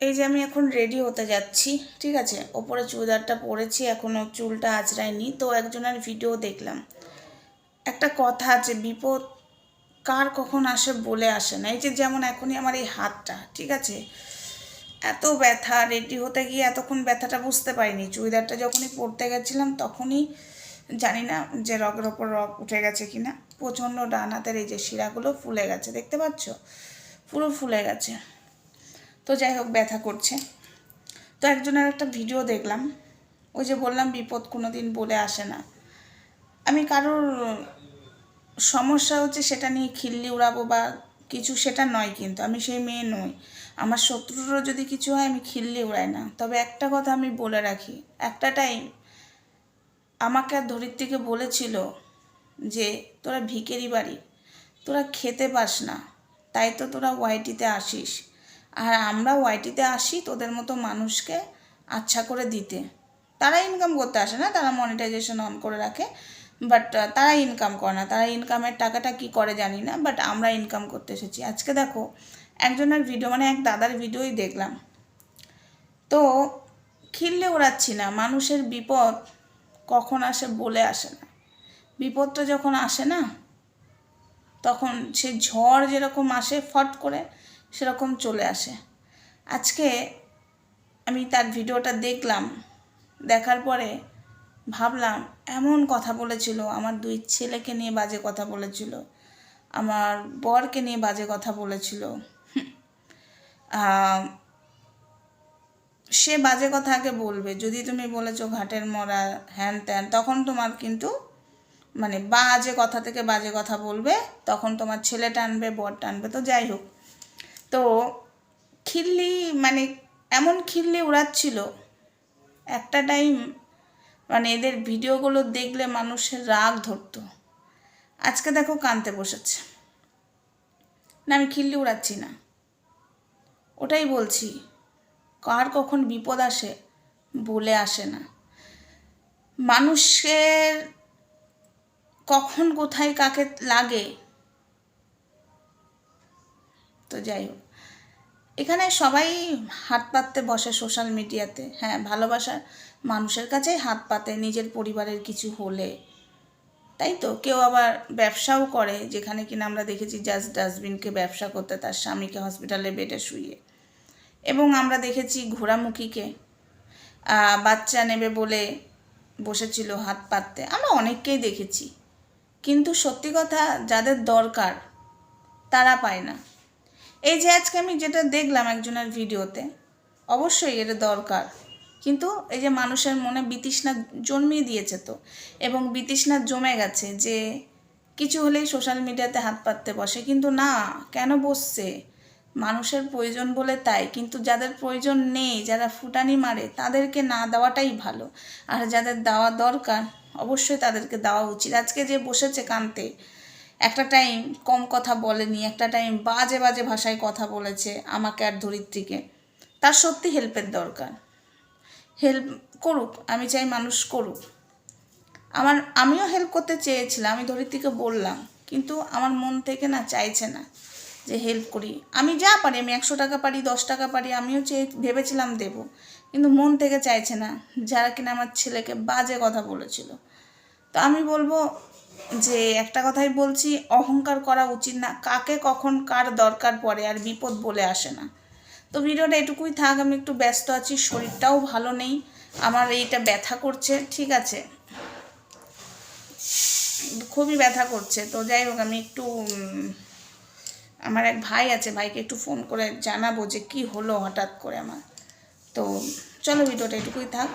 এই যে আমি এখন রেডি হতে যাচ্ছি, ঠিক আছে? ওপরে চুড়িদারটা পরেছি এখনও চুলটা আঁচড়ায়নি তো একজনের ভিডিও দেখলাম। একটা কথা আছে, বিপদ কার কখন আসে বলে আসে না। এই যে যেমন এখনই আমার এই হাতটা, ঠিক আছে? এত ব্যথা রেডি হতে গিয়ে এতক্ষণ ব্যথাটা বুঝতে পারিনি। চুড়িদারটা যখনই পরতে গেছিলাম, তখনই জানি না যে রগের ওপর রগ উঠে গেছে কিনা। প্রচণ্ড ডান হাতের এই যে শিরাগুলো ফুলে গেছে, দেখতে পাচ্ছ? পুরো ফুলে গেছে। তো যাই হোক, ব্যথা করছে। তো একজনের একটা ভিডিও দেখলাম। ওই যে বললাম, বিপদ কোনো দিন বলে আসে না। আমি কারোর সমস্যা হচ্ছে সেটা নিয়ে খিল্লি উড়াবো বা কিছু, সেটা নয় কিন্তু, আমি সেই মেয়ে নই। আমার শত্রুরও যদি কিছু হয়, আমি খিল্লি উড়াই না। তবে একটা কথা আমি বলে রাখি, একটা টাইম আমাকে আর ধরিত্রীকে বলেছিল যে, তোরা ভিকেরি বাড়ি, তোরা খেতে পাস না, তাই তো তোরা ওয়াইটিতে আসিস। আর আমরা ওয়াইটিতে আসি তোদের মতো মানুষকে আচ্ছা করে দিতে। তারা ইনকাম করতে আসে না, তারা মনিটাইজেশন অন করে রাখে বাট তারা ইনকাম করে না। তারা ইনকামের টাকাটা কি করে জানি না বাট আমরা ইনকাম করতে এসেছি। আজকে দেখো, একজনের ভিডিও মানে এক দাদার ভিডিওই দেখলাম। তো খিল্লে ওড়াচ্ছি না, মানুষের বিপদ কখন আসে বলে আসে না। বিপদটা যখন আসে না, তখন সে ঝড় যেরকম আসে ফট করে সেরকম চলে আসে। আজকে আমি তার ভিডিওটা দেখলাম, দেখার পরে ভাবলাম, এমন কথা বলেছিল, আমার দুই ছেলেকে নিয়ে বাজে কথা বলেছিল, আমার বরকে নিয়ে বাজে কথা বলেছিল। সে বাজে কথা আগে বলবে, যদি তুমি বলেছ ঘাটের মরা, হ্যান ত্যান, তখন তোমার কিন্তু মানে বাজে কথা থেকে বাজে কথা বলবে, তখন তোমার ছেলে টানবে, বর টানবে, তো যাই হোক। তো খিল্লি মানে এমন খিল্লি উড়াচ্ছিল একটা টাইম মানে এদের ভিডিওগুলো দেখলে মানুষের রাগ ধরতো। আজকে দেখো কানতে বসেছে। না, আমি খিল্লি উড়াচ্ছি না। ওটাই বলছি, কার কখন বিপদ আসে বলে আসে না। মানুষের কখন কোথায় কাকে লাগে তো যাই হোক। এখানে সবাই হাত পাততে বসে সোশ্যাল মিডিয়াতে হ্যাঁ ভালোবাসার মানুষের কাছেই হাত পাতে নিজের পরিবারের কিছু হলে। তাই তো? কেউ আবার ব্যবসাও করে, যেখানে কিনা আমরা দেখেছি জাস্ট ডাস্টবিনকে ব্যবসা করতে তার স্বামীকে হসপিটালে বেডে শুয়ে এবং আমরা দেখেছি ঘোড়ামুখীকে বাচ্চা নেবে বলে বসেছিল হাত পাততে। আমরা অনেককেই দেখেছি। কিন্তু সত্যি কথা, যাদের দরকার, তারা পায় না। এই যে আজকে আমি যেটা দেখলাম একজনের ভিডিওতে, অবশ্যই এটা দরকার। কিন্তু এই যে মানুষের মনে বিতৃষ্ণা জন্মিয়ে দিয়েছে তো, এবং বিতৃষ্ণা জমে গেছে যে কিছু হলেই সোশ্যাল মিডিয়াতে হাত পাততে বসে। কিন্তু না, কেন বসছে? মানুষের প্রয়োজন বলে তাই, কিন্তু যাদের প্রয়োজন নেই, যারা ফুটানি মারে, তাদেরকে না দেওয়াটাই ভালো। আর যাদের দেওয়া দরকার, অবশ্যই তাদেরকে দেওয়া উচিত। আজকে যে বসেছে কানতে একটা টাইম কম কথা বলেনি, একটা টাইম বাজে বাজে ভাষায় কথা বলেছে আমাকে আর ধরিত্রীকে। তার সত্যি হেল্পের দরকার। হেল্প করুক, আমি চাই মানুষ করুক। আমার, আমিও হেল্প করতে চেয়েছিলাম, আমি ধরিত্রীকে বললাম, কিন্তু আমার মন থেকে না চাইছে না যে হেল্প করি। আমি যা পারি, আমি একশো টাকা পারি, দশ টাকা পারি, আমিও চেয়ে, ভেবেছিলাম দেব। কিন্তু মন থেকে চাইছে না, যারা কিনা আমার ছেলেকে বাজে কথা বলেছিল। তো আমি বলব যে একটা কথাই বলছি, অহংকার করা উচিত না। কাকে, কখন, কার দরকার পড়ে আর বিপদ বলে আসে না। তো ভিডিওটা এটুকুই থাক, আমি একটু ব্যস্ত আছি, শরীরটাও ভালো নেই, আমার এইটা ব্যথা করছে, ঠিক আছে? খুবই ব্যথা করছে। তো যাই হোক, আমি একটু আমার এক ভাই আছে, ভাইকে একটু ফোন করে জানাব যে কি হলো হঠাৎ করে আমার। তো চলো ভিডিওটা এটুকুই থাক।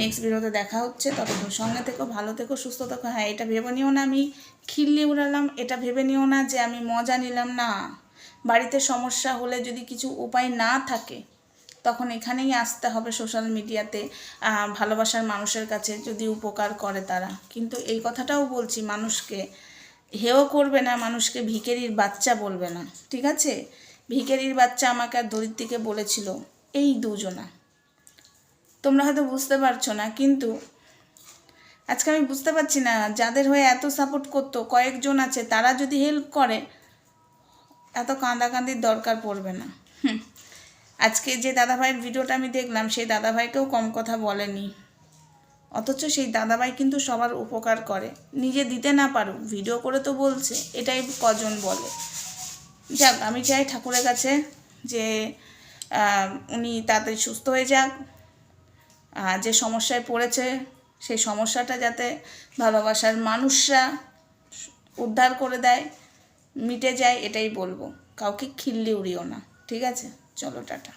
নেক্সট ভিডিওতে দেখা হচ্ছে, ততক্ষণ সঙ্গে থেকো, ভালো থেকো, সুস্থ থেকো। হ্যাঁ এটা ভেবে নিও না আমি। খিল্লি উড়ালাম, এটা ভেবে নিও না যে আমি মজা নিলাম না। বাড়িতে সমস্যা হলে যদি কিছু উপায় না থাকে, তখন এখানেই আসতে হবে সোশ্যাল মিডিয়াতে ভালোবাসার মানুষের কাছে যদি উপকার করে তারা। কিন্তু এই কথাটাও বলছি, মানুষকে হেও করবে না, মানুষকে ভিকেরির বাচ্চা বলবে না। ঠিক আছে? ভিকেরির বাচ্চা আমাকে আর দরিদ্রীকে বলেছিল, এই দুজনা। তোমরা হয়তো বুঝতে পারছ না, কিন্তু আজকে আমি বুঝতে পারছি না যাদের হয়ে এত সাপোর্ট করতো, কয়েকজন আছে, তারা যদি হেল্প করে, এত কাঁদাকান্দির দরকার পড়বে না। আজকে যে দাদাভাইয়ের ভিডিওটা আমি দেখলাম, সেই দাদাভাইকেও কম কথা বলেনি। অথচ সেই দাদাভাই কিন্তু সবার উপকার করে। নিজে দিতে না পারুক ভিডিও করে তো বলছে, এটাই কজন বলে। যাক, আমি চাই ঠাকুরের কাছে যে উনি তাড়াতাড়ি সুস্থ হয়ে যাক। যে সমস্যায় পড়েছে, সেই সমস্যাটা যাতে ভালোবাসার মানুষরা উদ্ধার করে দেয়, মিটে যায়, এটাই বলব। কাউকে খিল্লি উড়িও না, ঠিক আছে? চলো, টাটা।